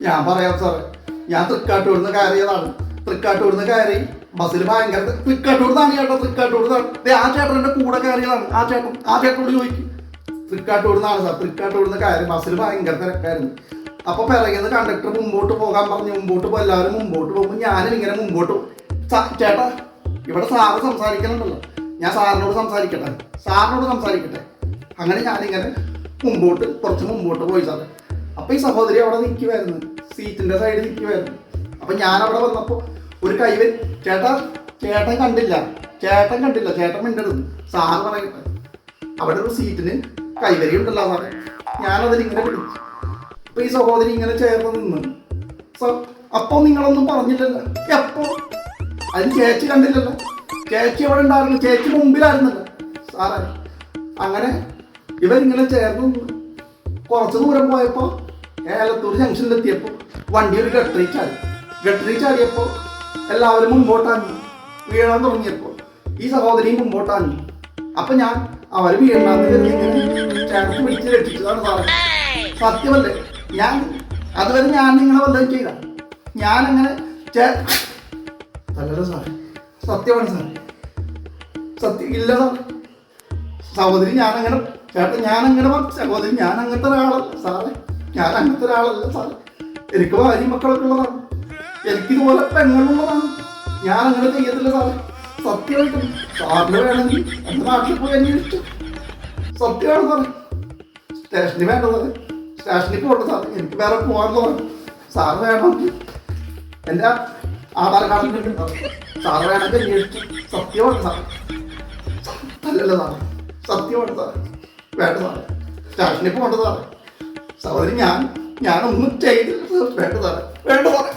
ഞാൻ പറയാം സാറേ ഞാൻ തൃക്കാട്ടൂർന്ന് കയറിയതാണ് തൃക്കാട്ടൂർന്ന് കയറി. ബസ്സിൽ ഭയങ്കര തൃക്കാട്ടൂർന്നാണ് ചേട്ടാ തൃക്കാട്ടൂർന്നാണ് ദേ ആ ചേട്ടൻ എന്റെ കൂടെ കയറിയതാണ്. ആ ചേട്ടൻ ആ ചേട്ടനോട് ചോദിക്കും. തൃക്കാട്ടൂർന്നാണ് സാർ തൃക്കാട്ടൂർന്ന് കയറി ബസ്സിൽ ഭയങ്കര തിരക്കായിരുന്നു. അപ്പൊ പിറകിന്ന് കണ്ടക്ടർ മുമ്പോട്ട് പോകാൻ പറഞ്ഞു. മുമ്പോട്ട് പോകും എല്ലാവരും മുമ്പോട്ട് പോകുമ്പോൾ ഞാനും ഇങ്ങനെ മുമ്പോട്ട്. ചേട്ടാ ഇവിടെ സാറ് സംസാരിക്കണമല്ലോ ഞാൻ സാറിനോട് സംസാരിക്കട്ടെ? സാറിനോട് സംസാരിക്കട്ടെ? അങ്ങനെ ഞാനിങ്ങനെ മുമ്പോട്ട് കുറച്ച് മുമ്പോട്ട് പോയി സാറേ അപ്പൊ ഈ സഹോദരി അവിടെ നിൽക്കുമായിരുന്നു സീറ്റിന്റെ സൈഡിൽ നിൽക്കുമായിരുന്നു അപ്പൊ ഞാൻ അവിടെ വന്നപ്പോ ഒരു കൈവൻ ചേട്ടാ ചേട്ടൻ കണ്ടില്ല. ചേട്ടൻ കണ്ടില്ല. ചേട്ടൻ മിണ്ടരുത്. സാർ പറയുന്നത് അവിടെ ഒരു സീറ്റിന് കൈവരി ഉണ്ടല്ലോ സാറേ. ഞാനതിലിങ്ങനെ പിടിച്ചു അപ്പൊ ഈ സഹോദരി ഇങ്ങനെ ചേർന്ന് നിന്ന്. സാർ അപ്പൊ നിങ്ങളൊന്നും പറഞ്ഞില്ലല്ലോ. എപ്പോ? അതിന് ചേച്ചി കണ്ടില്ലല്ലോ. ചേച്ചി അവിടെ ഉണ്ടായിരുന്നു. ചേച്ചി മുമ്പിലായിരുന്നല്ലോ. സാറേ അങ്ങനെ ഇവരിങ്ങനെ ചേർന്ന് കുറച്ച് ദൂരം പോയപ്പോൾ ഏലത്തൂർ ജംഗ്ഷനിലെത്തിയപ്പോൾ വണ്ടി ഒരു ഗട്ടറി ചാടി. ഗട്ടറി ചാടിയപ്പോൾ എല്ലാവരും മുമ്പോട്ടാഞ്ഞു. വീഴാൻ തുടങ്ങിയപ്പോൾ ഈ സഹോദരിയും മുമ്പോട്ടാഞ്ഞു. അപ്പൊ ഞാൻ അവർ ഇങ്ങനെ ചേർത്ത് പിടിച്ച് രക്ഷിച്ചതാണ് സാറേ. സത്യമല്ലേ ഞാൻ അതുവരെ ഞാൻ നിങ്ങളെ വല്ലതും ചെയ്ത. ഞാൻ അങ്ങനെ അല്ലല്ലോ സാറേ. സത്യമാണ് സാറേ. സത്യം ഇല്ല സാറേ. സഹോദരി ഞാനങ്ങനെ ചേട്ടൻ ഞാനങ്ങനെ സഹോദരി ഞാൻ അങ്ങനത്തെ ഒരാളല്ല സാറേ. ഞാൻ അങ്ങനത്തെ ഒരാളല്ല സാർ. എനിക്ക് ഭാര്യ മക്കളൊക്കെ ഉള്ളതാണ്. എനിക്കിതുപോലെ പെങ്ങളുള്ളതാണ്. ഞാൻ അങ്ങനെ ചെയ്യത്തില്ല സാറേ. സത്യമായിട്ടും. സാറിന് വേണമെങ്കിൽ എന്റെ നാട്ടിൽ പോയി അന്വേഷിച്ചു. സത്യമാണ് സാറേ. സ്റ്റേഷനിൽ വേണ്ട സാറേ. സ്റ്റേഷനിൽ പോകണ്ട സാറേ. എനിക്ക് വേറെ പോകാനുള്ളതാണ്. സാറ് വേണമെങ്കിൽ എന്റെ ആധാർ കാർഡിൽ സാറ്. വേണമെങ്കിൽ അന്വേഷിച്ചു. സത്യമാണ് സാറേ. അല്ലല്ല സാറേ. സത്യമാണ് സാറേ. വേണ്ട സാറേ. സ്റ്റേഷനിൽ പോകണ്ട സാറേ. സഹോദരി ഞാൻ ഞാനൊന്നും ചെയ്തില്ല. വേണ്ട സാറേ വേണ്ട സാറേ